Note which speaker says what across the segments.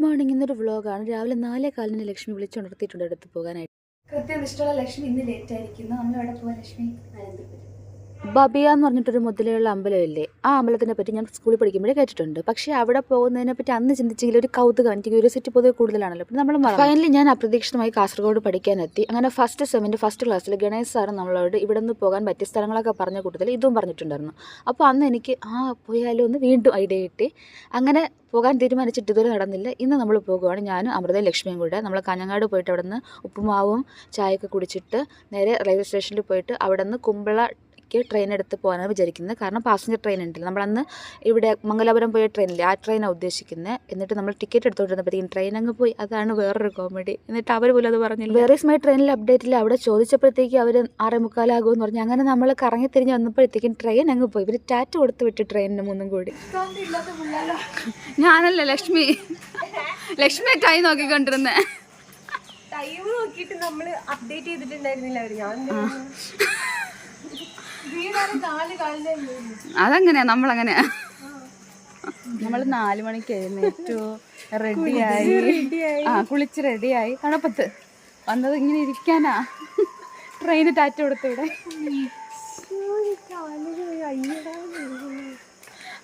Speaker 1: Good morning എന്നൊരു വ്ളോഗാണ്. രാവിലെ നാലേ കാലിന് ലക്ഷ്മി വിളിച്ചുണർത്തിയിട്ടുണ്ട് അടുത്ത് പോകാനായിട്ട്.
Speaker 2: കൃത്യനിഷ്ഠുള്ള ലക്ഷ്മി ഇന്ന് ലേറ്റ് ആയിരിക്കുന്നു. നമ്മൾ എവിടെ പോവാ ലക്ഷ്മി അനന്തപുരം
Speaker 1: ബബിയ എന്ന് പറഞ്ഞിട്ടൊരു മുതലയുള്ള അമ്പലമില്ലേ? ആ അമ്പലത്തിനെ പറ്റി ഞാൻ സ്കൂളിൽ പഠിക്കുമ്പോഴേ കേട്ടിട്ടുണ്ട്. പക്ഷേ അവിടെ പോകുന്നതിനെ പറ്റി അന്ന് ചിന്തിച്ചെങ്കിൽ ഒരു കൗതുകം എനിക്ക് ക്യൂരിയോസിറ്റി പൊതുവെ കൂടുതലാണല്ലോ. പിന്നെ നമ്മൾ ഫൈനലി ഞാൻ അപ്രതീക്ഷിതമായി കാസർഗോഡ് പഠിക്കാനെത്തി അങ്ങനെ ഫസ്റ്റ് സെമിന്റെ ഫസ്റ്റ് ക്ലാസ്സിൽ ഗണേശ് സാറ് നമ്മളോട് ഇവിടെ നിന്ന് പോകാൻ പറ്റിയ സ്ഥലങ്ങളൊക്കെ പറഞ്ഞ കൂട്ടത്തിൽ ഇതും പറഞ്ഞിട്ടുണ്ടായിരുന്നു. അപ്പോൾ അന്ന് എനിക്ക് ആ പോയാലോ? എന്ന് വീണ്ടും ഐഡിയ കിട്ടി. അങ്ങനെ പോകാൻ തീരുമാനിച്ചിട്ട് ഇതുവരെ നടന്നില്ല. ഇന്ന് നമ്മൾ പോകുവാണ്. ഞാനും അമൃതയും ലക്ഷ്മിയും കൂടെ നമ്മൾ കഞ്ഞങ്ങാട് പോയിട്ട് അവിടെ നിന്ന് ഉപ്പുമാവും ചായയൊക്കെ കുടിച്ചിട്ട് നേരെ റെയിൽവേ സ്റ്റേഷനിൽ പോയിട്ട് അവിടെ നിന്ന് കുമ്പള ക്ക് ട്രെയിൻ എടുത്ത് പോകാനാണ് വിചാരിക്കുന്നത്. കാരണം പാസഞ്ചർ ട്രെയിൻ ഉണ്ടല്ലോ. നമ്മളന്ന് ഇവിടെ മംഗലാപുരം പോയ ട്രെയിനില്ലേ ആ ട്രെയിനാണ് ഉദ്ദേശിക്കുന്നത് എന്നിട്ട് നമ്മൾ ടിക്കറ്റ് എടുത്തോണ്ടിരുന്നപ്പോഴത്തേക്കും ട്രെയിൻ അങ്ങ് പോയി. അതാണ് വേറൊരു കോമഡി എന്നിട്ട് അവർ പോലും അത് പറഞ്ഞില്ല. വേറെ മൈ ട്രെയിനിൽ അപ്ഡേറ്റിൽ അവിടെ ചോദിച്ചപ്പോഴത്തേക്ക് അവർ ആറേ മുക്കാലാകുമെന്ന് പറഞ്ഞു. അങ്ങനെ നമ്മൾ കറങ്ങി തിരിഞ്ഞ് വന്നപ്പോഴത്തേക്കും ട്രെയിൻ അങ്ങ് പോയി. ഇവർ ടാറ്റ് കൊടുത്ത് വിട്ട് ട്രെയിനിന് മൂന്നും കൂടി. ഞാനല്ല ലക്ഷ്മി. ലക്ഷ്മി ടൈ നോക്കിക്കൊണ്ടിരുന്നേ.
Speaker 2: ടൈം നോക്കിയിട്ട് നമ്മൾ അപ്ഡേറ്റ് ചെയ്തിട്ടുണ്ടായിരുന്നില്ല അവർ. ഞാൻ
Speaker 1: അതങ്ങനെയാ നമ്മളങ്ങനെയാ നമ്മൾ നാല് മണിക്ക് എഴുന്നേറ്റു റെഡിയായി ആ കുളിച്ച് റെഡിയായി കണപ്പത്ത് വന്നത് ഇങ്ങനെ ഇരിക്കാനാ. ട്രെയിന് ടാറ്റ കൊടുത്തൂടെ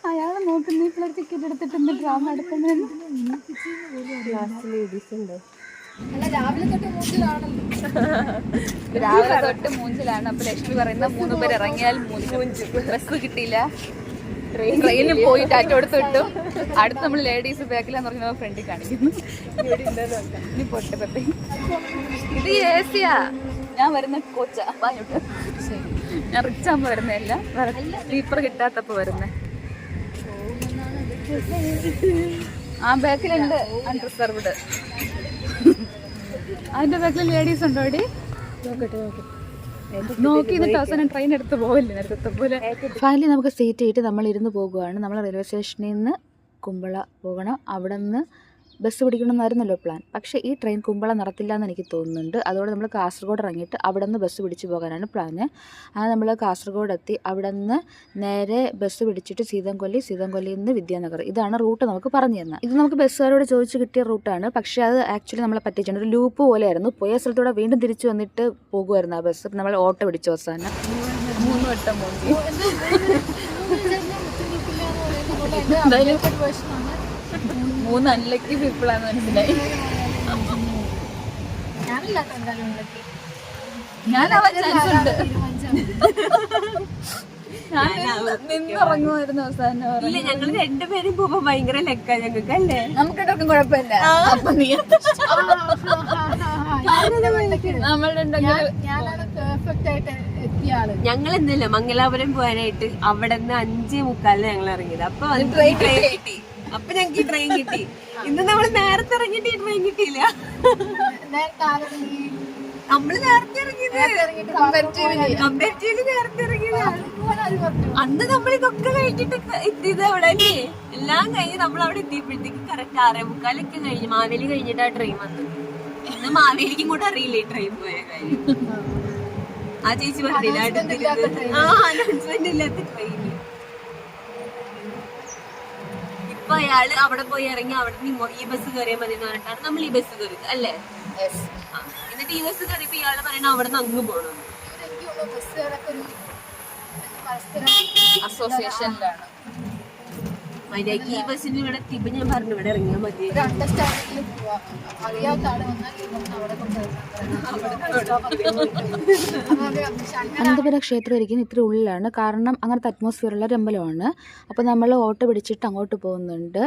Speaker 1: അയാളെ നോക്കുന്ന പിള്ളേർ ടിക്കറ്റ് എടുത്തിട്ടുണ്ട് ഡ്രാമ
Speaker 2: എടുക്കുന്നുണ്ട് രാവിലെ തൊട്ട്
Speaker 1: മൂഞ്ചിലാണ് അപ്പൊ ലക്ഷ്മി പറയുന്ന മൂന്ന് പേര് ഇറങ്ങിയാൽ മൂഞ്ച് ബസ് കിട്ടിയില്ല. ട്രെയിനിൽ പോയി ടാറ്റ വിട്ടു. അടുത്ത് നമ്മൾ ലേഡീസ് ബാക്കിലാന്ന് പറഞ്ഞ ഫ്രണ്ടിൽ കാണിക്കുന്നു. ഇനി പൊട്ടെ പെപ്പെ. ഇത് ഏസിയാ. സിയാ ഞാൻ വരുന്ന കോച്ചാ. വാങ്ങിട്ട് ഞാൻ റിച്ച് ആകുമ്പോ വരുന്നതല്ല. സ്ലീപ്പർ കിട്ടാത്തപ്പോ വരുന്നേ. ആ ബാക്കിലുണ്ട് അൺറിസർവ്ഡ് അതിന്റെ ബാക്കിൽ ലേഡീസ് ഉണ്ടോ അടി നോക്കി എന്നിട്ട് അവസാനം ട്രെയിൻ എടുത്ത് പോവില്ല നേരത്തെ പോലെ ഫൈനലി നമുക്ക് സീറ്റ് കിട്ടി നമ്മൾ ഇരുന്ന് പോകുകയാണ് നമ്മൾ റെയിൽവേ സ്റ്റേഷനിൽ നിന്ന് കുമ്പള പോകണം. അവിടെ നിന്ന് ബസ് പിടിക്കണമെന്നായിരുന്നല്ലോ പ്ലാൻ പക്ഷേ ഈ ട്രെയിൻ കുമ്പള നടത്തില്ല എന്ന് എനിക്ക് തോന്നുന്നുണ്ട്. അതുകൊണ്ട് നമ്മൾ കാസർഗോഡ് ഇറങ്ങിയിട്ട് അവിടെ നിന്ന് ബസ് പിടിച്ച് പോകാനാണ് പ്ലാന് അങ്ങനെ നമ്മൾ കാസർഗോഡ് എത്തി. അവിടെ നിന്ന് നേരെ ബസ് പിടിച്ചിട്ട് സീതംകൊല്ലി സീതംകൊല്ലിയിൽ നിന്ന് വിദ്യാനഗർ. ഇതാണ് റൂട്ട് നമുക്ക് പറഞ്ഞു തന്നത് ഇത് നമുക്ക് ബസ്സുകാരോട് ചോദിച്ച് കിട്ടിയ റൂട്ടാണ്. പക്ഷേ അത് ആക്ച്വലി നമ്മളെ പറ്റിച്ചിട്ടുണ്ട് ഒരു ലൂപ്പ് പോലെയായിരുന്നു. പോയ സ്ഥലത്തൂടെ വീണ്ടും തിരിച്ചു വന്നിട്ട് പോകുമായിരുന്നു ആ ബസ്. നമ്മൾ ഓട്ടോ പിടിച്ചു അവസാനം. മൂന്ന് വട്ടം മൂന്ന് എന്തായാലും മൂന്ന് അൺലക്കി പീപ്പിളാന്ന് മനസ്സിലായി. ചാൻസ് ഉണ്ട് നിന്നിറങ്ങുമായിരുന്നു അവസാനം
Speaker 3: ഇല്ല ഞങ്ങൾ രണ്ടുപേരും പോകുമ്പോ ഭയങ്കര ലെക്ക ഞങ്ങൾക്ക് അല്ലേ
Speaker 1: നമുക്കിട്ടൊക്കെ കുഴപ്പമില്ല അപ്പൊ നീ
Speaker 3: ഞങ്ങൾ ഇന്നല്ല മംഗലാപുരം പോകാനായിട്ട് അവിടെ നിന്ന് അഞ്ചേ മുക്കാലിന് ഞങ്ങൾ ഇറങ്ങിയത്. അപ്പൊ ട്രെയിൻ കിട്ടി. അപ്പൊ ഞങ്ങൾക്ക് ഈ ട്രെയിൻ കിട്ടി. ഇന്ന് നമ്മൾ നേരത്തെ ഇറങ്ങിട്ട് ഈ ട്രെയിൻ കിട്ടിയില്ല. നമ്മൾ നേരത്തെ ഇറങ്ങിയത് കമ്പാരിറ്റീവ്ലി നേരത്തെ ഇറങ്ങിയത്.
Speaker 2: അതുപോലെ ആര്
Speaker 3: അന്ന് നമ്മൾ ഇതൊക്കെ കഴിഞ്ഞിട്ട് എത്തിയത് അവിടെ അല്ലേ എല്ലാം കഴിഞ്ഞ് നമ്മൾ അവിടെ എത്തിയപ്പോഴത്തേക്ക് കറക്റ്റ് ആറേ മുക്കാലൊക്കെ കഴിഞ്ഞ്. മാവേലി കഴിഞ്ഞിട്ടാ ട്രെയിൻ വന്നത്. ഇന്ന് മാവേലിക്കും കൂടെ അറിയില്ല ഈ ട്രെയിൻ പോയ കാര്യം? ആ. ചേച്ചി പറഞ്ഞില്ല? ആ അനൗൺസ്മെന്റ് ഇല്ലാത്ത ട്രെയിൻ ഇപ്പൊ അയാൾ അവിടെ പോയി ഇറങ്ങി അവിടെ നിന്ന് ഈ ബസ് കയറിയാൽ മതി എന്ന് പറഞ്ഞിട്ടാണ് നമ്മൾ ഈ ബസ് കയറിയത് അല്ലേ? ആ. എന്നിട്ട് ഈ ബസ് കയറിയപ്പോ ഇയാൾ പറയണ അവിടെ നിന്ന് അങ്ങ് പോകണം
Speaker 2: എനിക്ക് തോന്നുന്നു ബസ്സുകാരൊക്കെ ഒരു പരസ്പരം
Speaker 1: അസോസിയേഷനിലാണ്
Speaker 3: മര്യാദയ്ക്ക് ഈ ബസ്സിന് ഇവിടെ എത്തിയപ്പോ ഞാൻ പറഞ്ഞു ഇവിടെ ഇറങ്ങിയാൽ മതി.
Speaker 1: അനന്തപുര ക്ഷേത്രം ഇരിക്കുന്നത് ഇത്തിരി ഉള്ളിലാണ്. കാരണം അങ്ങനത്തെ അറ്റ്മോസ്ഫിയർ ഉള്ള ഒരു അമ്പലമാണ്. അപ്പോൾ നമ്മൾ ഓട്ടോ പിടിച്ചിട്ട് അങ്ങോട്ട് പോകുന്നുണ്ട്.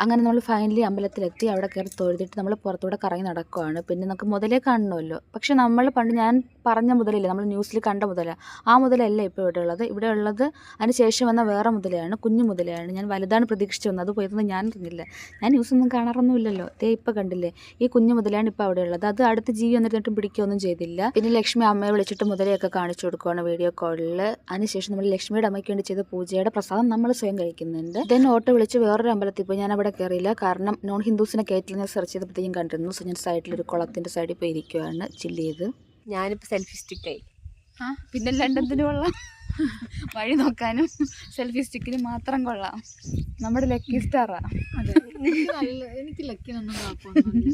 Speaker 1: അങ്ങനെ നമ്മൾ ഫൈനലി അമ്പലത്തിലെത്തി അവിടെ കയറി തൊഴുതിട്ട് നമ്മൾ പുറത്തൂടെ കറങ്ങി നടക്കുകയാണ് പിന്നെ നമുക്ക് മുതലേ കാണണമല്ലോ. പക്ഷെ നമ്മൾ പണ്ട് ഞാൻ പറഞ്ഞ മുതലില്ല നമ്മൾ ന്യൂസിൽ കണ്ട മുതല. ആ മുതലല്ല ഇപ്പോൾ ഇവിടെ ഉള്ളത്. ഇവിടെ ഉള്ളത് അതിന് ശേഷം വന്ന വേറെ മുതലയാണ് കുഞ്ഞു മുതലയാണ്. ഞാൻ വലുതാണ് പ്രതീക്ഷിച്ചു വന്നത്. അത് പോയതൊന്നും ഞാൻ അറിഞ്ഞില്ല. ഞാൻ ന്യൂസൊന്നും കാണാറൊന്നുമില്ലല്ലോ. ദേ ഇപ്പോൾ കണ്ടില്ലേ? ഈ കുഞ്ഞു മുതലാണ് ഇപ്പോൾ അവിടെ ഉള്ളത്. അത് അടുത്ത് ജീവി വന്നിട്ടും പിടിക്കുകയൊന്നും ചെയ്തില്ല. പിന്നെ ലക്ഷ്മി അമ്മയെ വിളിച്ചിട്ട് മുതലയൊക്കെ കാണിച്ചു കൊടുക്കുകയാണ് വീഡിയോ കോളിൽ അതിനുശേഷം നമ്മൾ ലക്ഷ്മിയുടെ അമ്മയ്ക്ക് വേണ്ടി ചെയ്ത പൂജയുടെ പ്രസാദം നമ്മൾ സ്വയം കഴിക്കുന്നുണ്ട്. ദെൻ ഓട്ടോ വിളിച്ച് വേറൊരു അമ്പലത്തിൽ പോയി. ഞാൻ അവിടെ കയറിയില്ല. കാരണം നോൺ ഹിന്ദുസിനെ കയറ്റിൽ ഞാൻ സെർച്ച് ചെയ്തപ്പോഴത്തേക്കും കണ്ടിരുന്നു. സോ ഞാൻ സൈഡിലൊരു കുളത്തിന്റെ സൈഡിൽ പോയി ഇരിക്കുവാണ്. ചില്ല് ചെയ്ത്.
Speaker 3: ഞാനിപ്പോൾ സെൽഫി സ്റ്റിക്കായി
Speaker 1: പിന്നെ ലണ്ടനത്തിന് കൊള്ളാം? വഴി നോക്കാനും സെൽഫി സ്റ്റിക്കിന് മാത്രം കൊള്ളാം. നമ്മുടെ ലക്കി സ്റ്റാറാ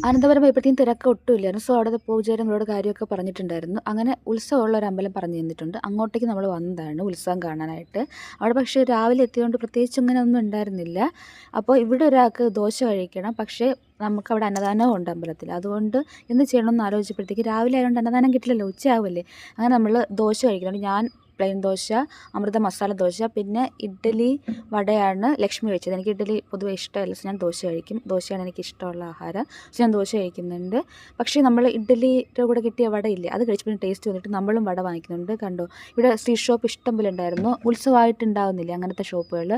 Speaker 1: അനന്തപുരം പോയപ്പോഴത്തേക്കും തിരക്ക് ഒട്ടുമില്ലായിരുന്നു. സോ അവിടെ പൂജാരി നമ്മളോട് കാര്യമൊക്കെ പറഞ്ഞിട്ടുണ്ടായിരുന്നു. അങ്ങനെ ഉത്സവമുള്ള ഒരു അമ്പലം പറഞ്ഞു തന്നിട്ടുണ്ട്. അങ്ങോട്ടേക്ക് നമ്മൾ വന്നതാണ് ഉത്സവം കാണാനായിട്ട്. അവിടെ പക്ഷേ രാവിലെ എത്തിയതുകൊണ്ട് പ്രത്യേകിച്ച് ഇങ്ങനെ ഒന്നും ഉണ്ടായിരുന്നില്ല. അപ്പോൾ ഇവിടെ ഒരാൾക്ക് ദോശ കഴിക്കണം. പക്ഷേ നമുക്ക് അവിടെ അന്നദാനവും ഉണ്ട് അമ്പലത്തിൽ. അതുകൊണ്ട് എന്ത് ചെയ്യണമെന്ന് ആലോചിച്ചപ്പോഴത്തേക്ക് രാവിലെ ആയതുകൊണ്ട് അന്നദാനം കിട്ടില്ലല്ലോ ഉച്ചയാവില്ലേ? അങ്ങനെ നമ്മൾ ദോശ കഴിക്കുന്നുണ്ട് ഞാൻ പ്ലെയിൻ ദോശ അമൃത മസാല ദോശ പിന്നെ ഇഡ്ഡലി വടയാണ് ലക്ഷ്മി വെച്ചത്. എനിക്ക് ഇഡ്ഡലി പൊതുവെ ഇഷ്ടമല്ല. സോ ഞാൻ ദോശ കഴിക്കും. ദോശയാണ് എനിക്ക് ഇഷ്ടമുള്ള ആഹാരം. സോ ഞാൻ ദോശ കഴിക്കുന്നുണ്ട്. പക്ഷേ നമ്മൾ ഇഡ്ഡലിയുടെ കൂടെ കിട്ടിയ വട ഇല്ലേ? അത് കഴിച്ചപ്പോൾ ടേസ്റ്റ് വന്നിട്ട് നമ്മളും വട വാങ്ങിക്കുന്നുണ്ട്. കണ്ടോ? ഇവിടെ സ്ട്രീറ്റ് ഷോപ്പ് ഇഷ്ടം പോലെ ഉണ്ടായിരുന്നു. ഉത്സവമായിട്ടുണ്ടാവുന്നില്ല അങ്ങനത്തെ ഷോപ്പുകൾ.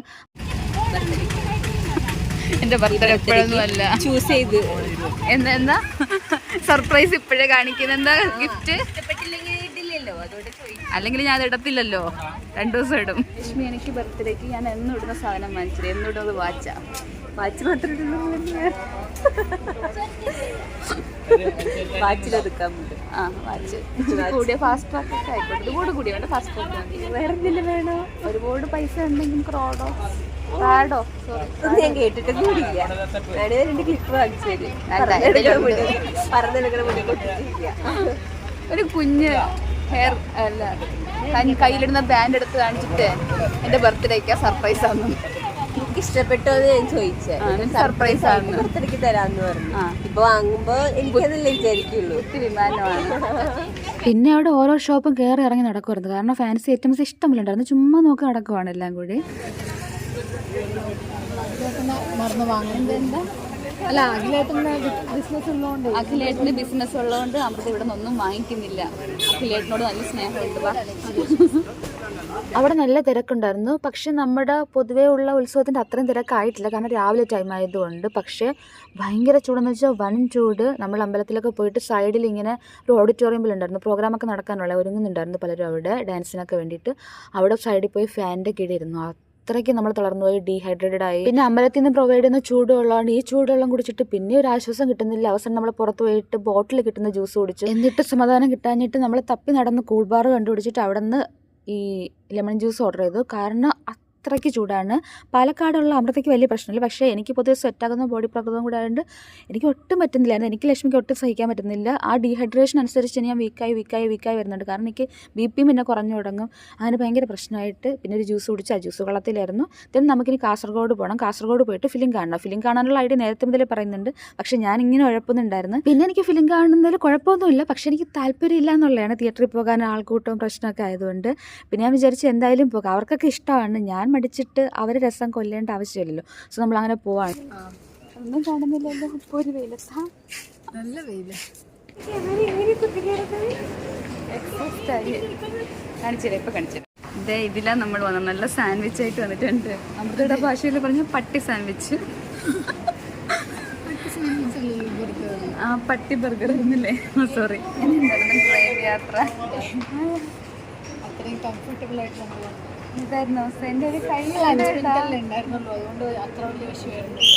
Speaker 1: എന്റെ ബർത്ത്ഡേ എപ്പോഴൊന്നും അല്ല.
Speaker 3: ചൂസ് ചെയ്ത്.
Speaker 1: എന്താ എന്താ? സർപ്രൈസ് ഇപ്പോഴേ കാണിക്കുന്നത് എന്താ ഗിഫ്റ്റ്
Speaker 3: ഇഷ്ടപ്പെട്ടില്ലെങ്കിൽ
Speaker 1: അല്ലെങ്കിൽ ഞാൻ ഇടത്തില്ലല്ലോ. രണ്ടു ദിവസം ഇടും. ലക്ഷ്മി എനിക്ക് ബർത്ത്ഡേക്ക് ഞാൻ എന്നും ഇടുന്ന സാധനം വാങ്ങിച്ചില്ല? എന്നും ഇടുന്നത് വാച്ചാ.
Speaker 3: വാച്ച് മാത്രം വാച്ചിലൊതുക്കാൻ പറ്റും
Speaker 1: ആ വാച്ച്. കൂടിയ ഫാസ്റ്റ് ട്രാക്ക് ഒക്കെ ആയിക്കോട്ടെ. ഇതുകൂടെ കൂടി വേണ്ട ഫാസ്റ്റ് ട്രാക്ക് മതി.
Speaker 3: വേറെ എന്തെങ്കിലും വേണോ?
Speaker 1: ഒരുപാട് പൈസ ഉണ്ടെങ്കിൽ ക്രോഡോ റോഡോ സോറി
Speaker 3: ഞാൻ കേട്ടിട്ട് കൂടിയില്ല. വേണേ രണ്ട് ക്ലിപ്പ് വാങ്ങിച്ചു തരും. പറഞ്ഞെടുക്കണ പറഞ്ഞെടുക്കണ
Speaker 1: ഒരു കുഞ്ഞ് ഹെയർ അല്ല ഞാൻ കയ്യിലിടുന്ന ബാൻഡ് എടുത്ത് കാണിച്ചിട്ട് എന്റെ ബർത്ത്ഡേക്ക് സർപ്രൈസ് ആണെന്ന്
Speaker 3: എനിക്ക് ഇഷ്ടപ്പെട്ടോ എന്ന് ഞാൻ ചോദിച്ചേ.
Speaker 1: സർപ്രൈസ് ആണ്.
Speaker 3: ബർത്ത്ഡേക്ക് തരാന്ന് പറഞ്ഞു. ഇപ്പൊ വാങ്ങുമ്പോ എനിക്കതല്ലേ വിചാരിക്കുള്ളൂ.
Speaker 1: പിന്നെ അവിടെ ഓരോ ഷോപ്പും കയറി ഇറങ്ങി നടക്കുമായിരുന്നു കാരണം ഫാൻസി ഐറ്റംസ് ഇഷ്ടമില്ലുണ്ടായിരുന്നു. ചുമ്മാ നോക്കി നടക്കുവാണ് എല്ലാം കൂടി.
Speaker 2: മറന്നു വാങ്ങുന്നത് അല്ല അഖിലേട്ടിന്റെ ബിസിനസ് ഉള്ളതുകൊണ്ട്
Speaker 1: അഖിലേട്ടിന്റെ ബിസിനസ് ഉള്ളതുകൊണ്ട് അമൃത ഇവിടെ നിന്നൊന്നും വാങ്ങിക്കുന്നില്ല. അഖിലേട്ടിനോട് നല്ല സ്നേഹമുണ്ട് അവിടെ നല്ല തിരക്കുണ്ടായിരുന്നു. പക്ഷെ നമ്മുടെ പൊതുവേ ഉള്ള ഉത്സവത്തിന്റെ അത്രയും തിരക്കായിട്ടില്ല. കാരണം രാവിലെ ടൈം ആയതുകൊണ്ട്. പക്ഷേ ഭയങ്കര ചൂടെന്ന് വെച്ചാൽ വൻ ചൂട്. നമ്മൾ അമ്പലത്തിലൊക്കെ പോയിട്ട് സൈഡിൽ ഇങ്ങനെ ഒരു ഓഡിറ്റോറിയം ഉണ്ടായിരുന്നു. പ്രോഗ്രാമൊക്കെ നടക്കാനുള്ള ഒരുങ്ങുന്നുണ്ടായിരുന്നു പലരും അവിടെ ഡാൻസിനൊക്കെ വേണ്ടിയിട്ട്. അവിടെ സൈഡിൽ പോയി ഫാനിന്റെ കീഴിലിരുന്നു. അത്രയ്ക്ക് നമ്മൾ തളർന്നു പോയി ഡീഹൈഡ്രേറ്റഡ് ആയി. പിന്നെ അമ്പലത്തിൽ നിന്ന് പ്രൊവൈഡ് ചെയ്യുന്ന ചൂടുവെള്ളമാണ്. ഈ ചൂടുവെള്ളം കുടിച്ചിട്ട് പിന്നെ ഒരു ആശ്വാസം കിട്ടുന്നില്ല. അവസാനം നമ്മൾ പുറത്ത് പോയിട്ട് ബോട്ടിൽ കിട്ടുന്ന ജ്യൂസ് കുടിച്ചു എന്നിട്ട് സമാധാനം കിട്ടാഞ്ഞിട്ട് നമ്മൾ തപ്പി നടന്ന് കൂൾബാർ കണ്ടുപിടിച്ചിട്ട് അവിടെ നിന്ന് ഈ ലെമൺ ജ്യൂസ് ഓർഡർ ചെയ്തു. കാരണം അത്രയ്ക്ക് ചൂടാണ്. പാലക്കാടുള്ള അമൃതയ്ക്ക് വലിയ പ്രശ്നമില്ല. പക്ഷേ എനിക്ക് പൊതുവെ സെറ്റാകുന്ന ബോഡി പ്രകൃതം കൂടെ ആയതുകൊണ്ട് എനിക്ക് ഒട്ടും പറ്റുന്നില്ലായിരുന്നു. എനിക്ക് ലക്ഷ്മിക്ക് ഒട്ടും സഹിക്കാൻ പറ്റുന്നില്ല. ആ ഡീഹൈഡ്രേഷൻ അനുസരിച്ച് ഞാൻ വീക്കായി വീക്കായി വീക്കായി വരുന്നുണ്ട്. കാരണം എനിക്ക് ബി പി പിന്നെ കുറഞ്ഞു തുടങ്ങും. അങ്ങനെ ഭയങ്കര പ്രശ്നമായിട്ട് പിന്നെ ഒരു ജ്യൂസ് കുടിച്ച് ആ ജ്യൂസ് വെള്ളത്തിലായിരുന്നു. ദെൻ നമുക്കിനി കാസർഗോഡ് പോകണം കാസർഗോഡ് പോയിട്ട് ഫിലിം കാണണം. ഫിലിം കാണാനുള്ള ഐഡിയ നേരത്തെ മുതലേ പറയുന്നുണ്ട്. പക്ഷേ ഞാൻ ഇങ്ങനെ ഉഴപ്പുന്നുണ്ടായിരുന്നു. പിന്നെ എനിക്ക് ഫിലിം കാണുന്നതിൽ കുഴപ്പമൊന്നുമില്ല. പക്ഷേ എനിക്ക് താല്പര്യമില്ല എന്നുള്ളതാണ്. തിയേറ്ററിൽ പോകാൻ ആൾക്കൂട്ടവും പ്രശ്നമൊക്കെ ആയതുകൊണ്ട്. പിന്നെ ഞാൻ വിചാരിച്ചു എന്തായാലും പോകാം. അവർക്കൊക്കെ ഇഷ്ടമാണ്. ഞാൻ മടിച്ചിട്ട് അവർ രസം കൊല്ലേണ്ട ആവശ്യമില്ലല്ലോ. സോ നമ്മൾ അങ്ങനെ പോവാണ് ഒന്നും കാണുന്നില്ലല്ലോ. ഇപ്പോൾ ഒരു വെയിലത്താ.
Speaker 2: നല്ല വെയിൽ.
Speaker 1: കാണിച്ചില്ല ഇപ്പൊ കാണിച്ചില്ല? ഇതേ ഇതിലാ നമ്മൾ വന്ന നല്ല സാൻഡ്വിച്ച് ആയിട്ട് വന്നിട്ടുണ്ട്. അമൃതയുടെ ഭാഷയിൽ പറഞ്ഞ പട്ടി സാൻഡ്വിച്ച് ആ പട്ടി ബർഗർ ആയിരുന്നില്ലേ? സോറി ട്രെയിൻ യാത്ര
Speaker 2: അത്രയും കംഫർട്ടബിൾ ആയിട്ട് നമ്മൾ
Speaker 1: ഇതായിരുന്നു. അവസ്ഥ എന്റെ ഒരു കൈ
Speaker 2: അല്ലേ ഉണ്ടായിരുന്നുള്ളൂ അതുകൊണ്ട് അത്ര വലിയ വിഷയമായിരുന്നില്ല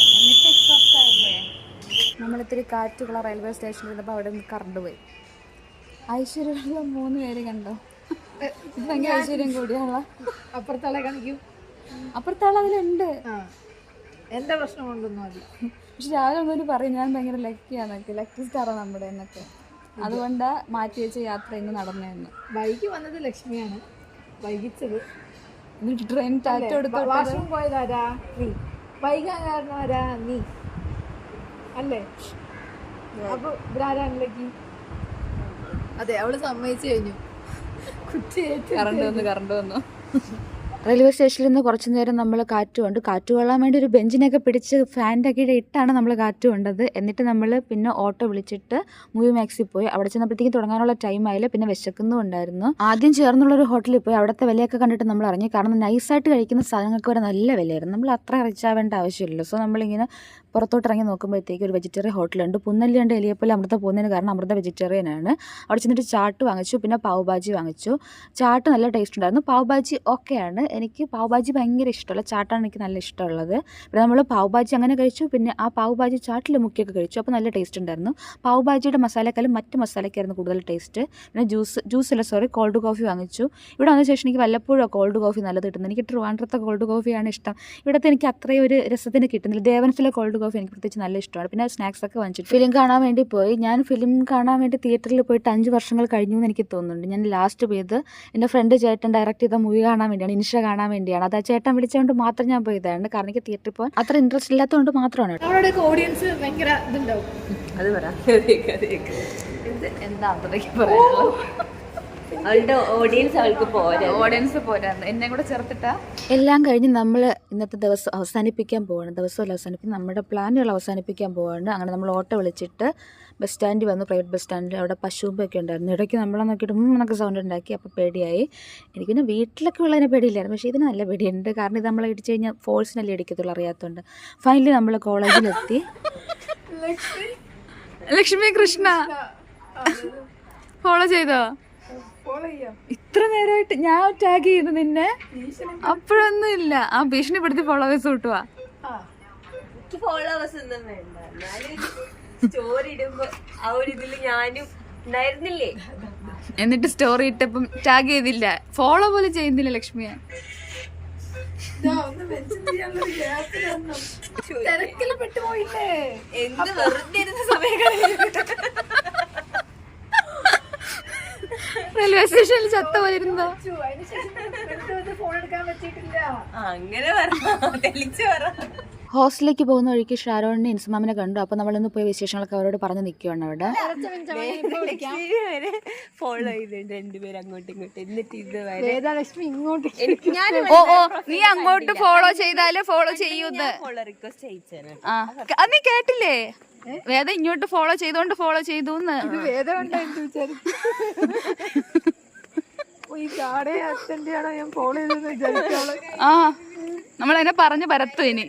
Speaker 1: നമ്മളിത്തിരി കാറ്റുള്ള റെയിൽവേ സ്റ്റേഷനിൽ ഇരുന്നപ്പോൾ അവിടെ നിന്ന് കറണ്ട് പോയി. ഐശ്വര്യമുള്ള മൂന്ന് പേര് കണ്ടോ? ഭയങ്കര ഐശ്വര്യം കൂടിയാണോ
Speaker 2: അപ്പുറത്താളെ കാണിക്കും.
Speaker 1: അപ്പുറത്താൾ അതിലുണ്ട്.
Speaker 2: ആ. എന്റെ പ്രശ്നം കൊണ്ടൊന്നും അല്ല.
Speaker 1: പക്ഷെ രാവിലെ ഒന്നും പറയും ഞാൻ ഭയങ്കര ലക്കിയാന്നൊക്കെ ലക്കി സ്റ്റാറാണ് നമ്മുടെ എന്നൊക്കെ. അതുകൊണ്ട് മാറ്റി വെച്ച യാത്ര ഇന്ന് നടന്നതെന്ന്.
Speaker 2: ബൈക്ക് വന്നത് ലക്ഷ്മിയാണ്. വൈകിച്ചത്.
Speaker 1: എന്നിട്ട് ട്രെയിൻ ടാറ്റ എടുത്തു
Speaker 2: വാഷ്റൂം പോയതാരാ? നീ. വൈകാൻ കാരണം ആരാ നീ? അല്ലേ? അപ്പൊ ഇവരാരാണ് ലക്കി അതെ അവൾ സമ്മതിച്ചു കഴിഞ്ഞു. കുറ്റി
Speaker 1: കറണ്ട് വന്നു കറണ്ട് വന്നു. റെയിൽവേ സ്റ്റേഷനിൽ നിന്ന് കുറച്ച് നേരം നമ്മൾ കാറ്റ് കൊണ്ട് കാറ്റ് കൊള്ളാൻ വേണ്ടി ഒരു ബെഞ്ചിനൊക്കെ പിടിച്ച് ഫാന്റെ കീഴെ ഇട്ടാണ് നമ്മൾ കാറ്റ് കൊണ്ടത്. എന്നിട്ട് നമ്മൾ പിന്നെ ഓട്ടോ വിളിച്ചിട്ട് മൂവി മാക്സിൽ പോയി. അവിടെ ചെന്നപ്പോഴത്തേക്കും തുടങ്ങാനുള്ള ടൈം ആയില്ല. പിന്നെ വിശക്കുന്നുണ്ടായിരുന്നു ആദ്യം ചേർന്നുള്ള ഒരു ഹോട്ടലിൽ പോയി. അവിടുത്തെ വിലയൊക്കെ കണ്ടിട്ട് നമ്മൾ ഇറങ്ങി. കാരണം നൈസായിട്ട് കഴിക്കുന്ന സാധനങ്ങൾക്ക് വരെ നല്ല വിലയായിരുന്നു. നമ്മൾ അത്ര റിച്ചാവേണ്ട ആവശ്യമില്ല ആവശ്യമില്ലല്ലോ. സോ നമ്മളിങ്ങനെ പുറത്തോട്ട് ഇറങ്ങി നോക്കുമ്പോഴത്തേക്ക് ഒരു വെജിറ്റേറിയൻ ഹോട്ടലുണ്ട് പുന്നല്ലിയുണ്ട് എലിയപ്പല അമൃത പോകുന്നതിന് കാരണം അമൃത വെജിറ്റേറിയൻ ആണ്. അവിടെ ചെന്നിട്ട് ചാട്ട് വാങ്ങിച്ചു പിന്നെ പാവ് ഭാജി വാങ്ങിച്ചു. ചാട്ട് നല്ല ടേസ്റ്റ് ഉണ്ടായിരുന്നു. പാവ് ഭാജി ഓക്കെയാണ് എനിക്ക് പാവ് ഭാജി ഭയങ്കര ഇഷ്ടമുള്ള ചാട്ടാണ് എനിക്ക് നല്ല ഇഷ്ടമുള്ളത്. പിന്നെ നമ്മൾ പാവ് ഭാജി അങ്ങനെ കഴിച്ചു പിന്നെ ആ പാവ് ഭാജി ചാട്ടിൽ മുക്കിയൊക്കെ കഴിച്ചു. അപ്പോൾ നല്ല ടേസ്റ്റ് ഉണ്ടായിരുന്നു. പാവ് ഭാജിയുടെ മസാലക്കാലും മറ്റ് മസാലയ്ക്കായിരുന്നു കൂടുതൽ ടേസ്റ്റ് പിന്നെ ജ്യൂസ് ജ്യൂസല്ല സോറി കോൾഡ് കോഫി വാങ്ങിച്ചു. ഇവിടെ വന്ന ശേഷം എനിക്ക് വല്ലപ്പോഴും കോൾഡ് കോഫി നല്ലത് കിട്ടുന്നത്. എനിക്ക് ട്രിവാൻഡ്രത്തെ കോൾഡ് കോഫിയാണ് ഇഷ്ടം. ഇവിടുത്തെ എനിക്ക് അത്രയും ഒരു രസത്തിന് കിട്ടുന്നില്ല. ദേവൻസിലെ കോൾഡ് കോഫി എനിക്ക് പ്രത്യേകിച്ച് നല്ല ഇഷ്ടമാണ്. പിന്നെ സ്നാക്സ് ഒക്കെ വാങ്ങിച്ചു ഫിലിം കാണാൻ വേണ്ടി പോയി. ഞാൻ ഫിലിം കാണാൻ വേണ്ടി തിയേറ്ററിൽ പോയിട്ട് അഞ്ച് വർഷങ്ങൾ കഴിഞ്ഞു എന്ന് എനിക്ക് തോന്നുന്നുണ്ട്. ഞാൻ ലാസ്റ്റ് പോയത് എന്റെ ഫ്രണ്ട് ചേട്ടൻ ഡയറക്റ്റ് ചെയ്ത മൂവി കാണാൻ വേണ്ടിയാണ് ഇൻഷ കാണാൻ വേണ്ടിയാണ്. അത് ആ ചേട്ടൻ വിളിച്ചുകൊണ്ട് മാത്രം ഞാൻ പോയതാണ്. കാരണം എനിക്ക് തിയേറ്ററിൽ പോകാൻ അത്ര ഇൻട്രസ്റ്റ് ഇല്ലാത്തതുകൊണ്ട് മാത്രമാണ്
Speaker 2: ഓഡിയൻസ് ഭയങ്കര ഇതുണ്ടാവും.
Speaker 3: അത് പറയാം
Speaker 1: എന്താ അത്രയ്ക്ക് പറയാനുള്ളത്?
Speaker 3: അവളുടെ ഓഡിയൻസ് അവൾക്ക് പോരാ
Speaker 1: ഓഡിയൻസ് പോരാ എന്നെ കൂടെ ചേർത്തിട്ടാ? എല്ലാം കഴിഞ്ഞ് നമ്മൾ ഇന്നത്തെ ദിവസം അവസാനിപ്പിക്കാൻ പോവാണ്. ദിവസമല്ല അവസാനിപ്പിക്കും നമ്മുടെ പ്ലാനുകൾ അവസാനിപ്പിക്കാൻ പോവാണ്. അങ്ങനെ നമ്മൾ ഓട്ടോ വിളിച്ചിട്ട് ബസ് സ്റ്റാൻഡിൽ വന്നു. പ്രൈവറ്റ് ബസ് സ്റ്റാൻഡിൽ അവിടെ പശുമ്പൊക്കെ ഉണ്ടായിരുന്നു. ഇടയ്ക്ക് നമ്മളെ നോക്കിയിട്ട് നമുക്ക് എന്നൊക്കെ സൗണ്ട് ഉണ്ടാക്കി. അപ്പോൾ പേടിയായി. എനിക്ക് പിന്നെ വീട്ടിലൊക്കെ ഉള്ളതിനെ പേടിയില്ലായിരുന്നു. പക്ഷേ ഇതിന് നല്ല പേടിയുണ്ട്. കാരണം ഇത് നമ്മളെ ഇടിച്ചു കഴിഞ്ഞാൽ ഫോഴ്സിനല്ലേ ഇടിക്കത്തുള്ളൂ അറിയാത്തതുകൊണ്ട് ഫൈനലി നമ്മൾ കോളേജിലെത്തി ലക്ഷ്മി കൃഷ്ണ. ഫോളോ ചെയ്തോ? ഇത്ര നേരമായിട്ട് ഞാൻ ടാഗ് ചെയ്ത് നിന്നെ. അപ്പോഴൊന്നും ഇല്ല. ആ ഭീഷണിപ്പെടുത്തി ഫോളോവേഴ്സ് കിട്ടുവാ.
Speaker 3: ഫോളോവേഴ്സ് ഒന്നും വേണ്ട. സ്റ്റോറി ഇടുമ്പോ ആ ഒരു ഞാനും ഉണ്ടായിരുന്നില്ലേ?
Speaker 1: എന്നിട്ട് സ്റ്റോറി ഇട്ടപ്പം ടാഗ് ചെയ്തില്ല. ഫോളോ പോലും ചെയ്യുന്നില്ല ലക്ഷ്മിയെ.
Speaker 2: തിരക്കിൽ പെട്ടുപോയില്ലേ?
Speaker 3: എന്ത് വെറുതെ ഇരുന്ന സമയം
Speaker 1: റെയിൽവേ സ്റ്റേഷനിൽ ചത്ത പോലെ ഇരുന്നോ
Speaker 3: അങ്ങനെ
Speaker 1: ഹോസ്റ്റലിലേക്ക് പോകുന്ന വഴിക്ക് ഷാരോണിനെ ഇൻസുമാമിനെ കണ്ടു. അപ്പൊ നമ്മളിന്ന് പോയി വിശേഷങ്ങളൊക്കെ അവരോട് പറഞ്ഞു നിൽക്കുകയാണ് അവിടെ.
Speaker 3: ഫോളോ ചെയ്തിട്ടുണ്ട് രണ്ടുപേരും അങ്ങോട്ടും ഇങ്ങോട്ടും. എന്നിട്ട് ഇതുവരെ
Speaker 2: ഇങ്ങോട്ട്
Speaker 3: ഞാൻ
Speaker 1: ഓ ഓ നീ അങ്ങോട്ട് ഫോളോ ചെയ്താലേ ഫോളോ ചെയ്യൂന്ന്.
Speaker 3: ഫോളോ റിക്വസ്റ്റ്
Speaker 1: നീ കേട്ടില്ലേ? വേദ ഇങ്ങോട്ട് ഫോളോ ചെയ്തോണ്ട് ഫോളോ ചെയ്തു
Speaker 2: വേദം ഉണ്ടായിരുന്നു വിചാരിച്ചു ഈ കാടേ അച്ഛന്റെ ആണോ ഞാൻ ഫോളോ ചെയ്തെന്ന് വിചാരിച്ചോളെ
Speaker 1: ആ നമ്മളതിനെ പറഞ്ഞു പരത്തു ഇനി.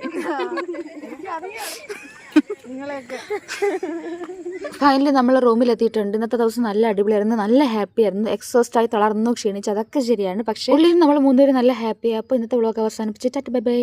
Speaker 1: ഫൈനലി നമ്മൾ റൂമിൽ എത്തിയിട്ടുണ്ട് ഇന്നത്തെ ദിവസം നല്ല അടിപൊളിയായിരുന്നു. നല്ല ഹാപ്പി ആയിരുന്നു. എക്സോസ്റ്റ് ആയി തളർന്നു ക്ഷീണിച്ചു. അതൊക്കെ ശരിയാണ്. പക്ഷേ ഉള്ളിൽ നമ്മൾ മൂന്നുപേരും നല്ല ഹാപ്പിയായി അപ്പോൾ ഇന്നത്തെ വ്ളോഗ് അവസാനിപ്പിച്ച്. Bye bye